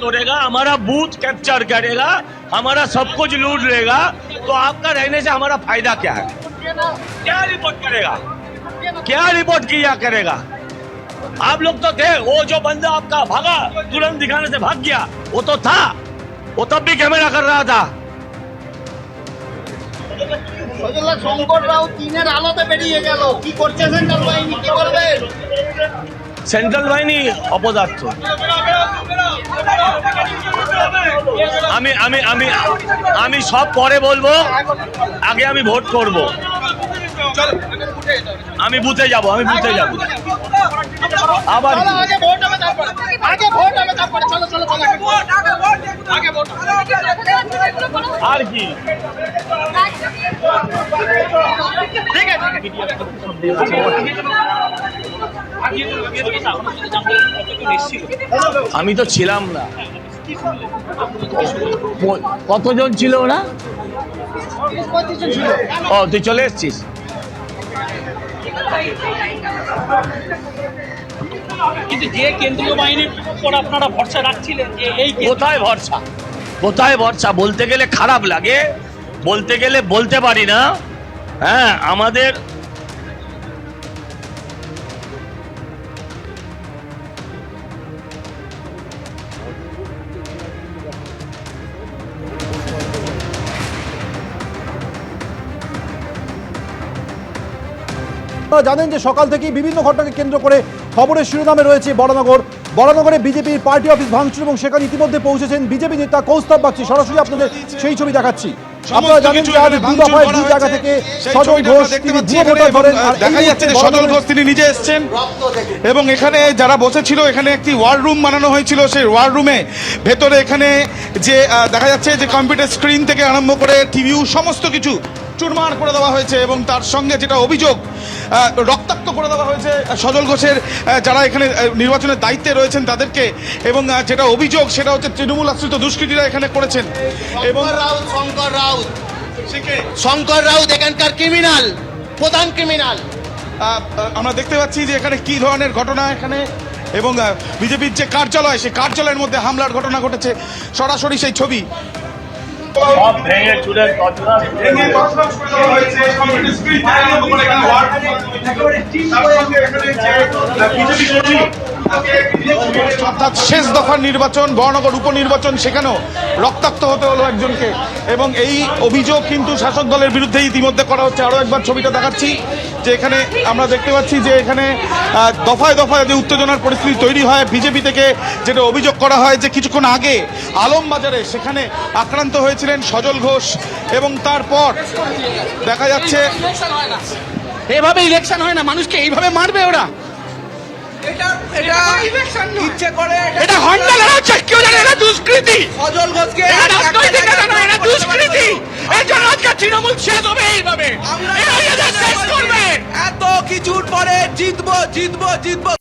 तोड़ेगा हमारा booth capture करेगा हमारा सब कुछ लूट लेगा तो आपका रहने से हमारा फायदा क्या है क्या रिपोर्ट करेगा क्या रिपोर्ट किया करेगा आप लोग तो थे वो जो बंदा आपका भागा तुरंत दिखाने से भाग गया वो तो था वो तब भी कैमरा कर रहा था ফজলুল্লাহ শঙ্কর রাও তিনের আলোতে বেরিয়ে গেল কি করছে সেন্ট্রাল বাহিনী কি করবে সেন্ট্রাল বাহিনী অপদার্থ। আমি আমি আমি আমি সব পরে বলব আগে আমি ভোট করব। আমি বুথে যাব আমি বুথে যাব। আবার আর কি? ঠিক আছে। আমি তো ছিলাম না। কতজন ছিল ওরা? ও তুই চলে এসছিস? কিন্তু যে কেন্দ্রীয় বাহিনীর উপর আপনারা ভরসা রাখছিলেন যে এই কোথায় ভরসা? কোথায় ভরসা? বলতে গেলে খারাপ লাগে। বলতে গেলে বলতে পারি না। হ্যাঁ আমাদের আপনারা জানেন যে সকাল থেকেই বিভিন্ন ঘটনাকে কেন্দ্র করে খবরের শিরোনামে রয়েছে বড়নগর বড়নগরে বিজেপির পার্টি অফিস ভাঙচুর এবং সেখানে ইতিমধ্যে পৌঁছেছেন বিজেপি নেতা কৌস্তব বাগচি। সরাসরি আপনাদের সেই ছবি দেখাচ্ছি। আপনারা জানেন যে আজ দু দফায় দু জায়গা থেকে সজল ঘোষ তিনি ভুয়ো ভোটার ধরেন। দেখা যাচ্ছে যে সজল ঘোষ তিনি নিজে এসেছেন। এবং এখানে যারা বসেছিল এখানে একটি ওয়ার রুম বানানো হয়েছিল। সেই ওয়ার রুমে ভেতরে এখানে যে দেখা যাচ্ছে যে কম্পিউটার স্ক্রিন থেকে আরম্ভ করে টিভিউ সমস্ত কিছু চুরমার করে দেওয়া হয়েছে এবং তার সঙ্গে যেটা অভিযোগ রক্তাক্ত করে দেওয়া হয়েছে সজল ঘোষের যারা এখানে নির্বাচনের দায়িত্বে রয়েছেন তাদেরকে এবং যেটা অভিযোগ সেটা হচ্ছে তৃণমূল আশ্রিত দুষ্কৃতীরা এখানে করেছেন। এবং রাউত শঙ্কর রাউত। শঙ্কর রাউত এখানকার ক্রিমিনাল প্রধান ক্রিমিনাল আমরা দেখতে পাচ্ছি যে এখানে কি ধরনের ঘটনা এখানে এবং বিজেপির যে কার্যালয় সেই কার্যালয়ের মধ্যে হামলার ঘটনা ঘটেছে। সরাসরি সেই ছবি। সব ভেঙে করে দিয়েছে। অর্থাৎ শেষ দফার নির্বাচন, বড়নগর উপনির্বাচন, সেখানেও রক্তাক্ত হতে হলো একজনকে। এবং এই অভিযোগ কিন্তু শাসক দলের বিরুদ্ধে ইতিমধ্যে করা হচ্ছে। আরও একবার ছবিটা দেখাচ্ছি, যে এখানে আমরা দেখতে পাচ্ছি যে এখানে দফায় দফায় যে উত্তেজনার পরিস্থিতি তৈরি হয়, বিজেপি থেকে যেটা অভিযোগ করা হয় যে কিছুক্ষণ আগে আলমবাজারে সেখানে আক্রান্ত হয়েছিলেন সজল ঘোষ। এবং তারপর দেখা যাচ্ছে এভাবে ইলেকশন হয় না, মানুষকে এইভাবে মারবে ওরা। এটা হন্ডা লড়াচ্ছে কেউ জানে এটা দুষ্কৃতি। সজল ঘোষকে রাজনৈতিক এটা এটা দুষ্কৃতি। এর জন্য আজকে তৃণমূল শেষ হবে এইভাবে। এরা এদের শেষ করবে। এত কিছুর পরে জিতবো জিতবো জিতবো।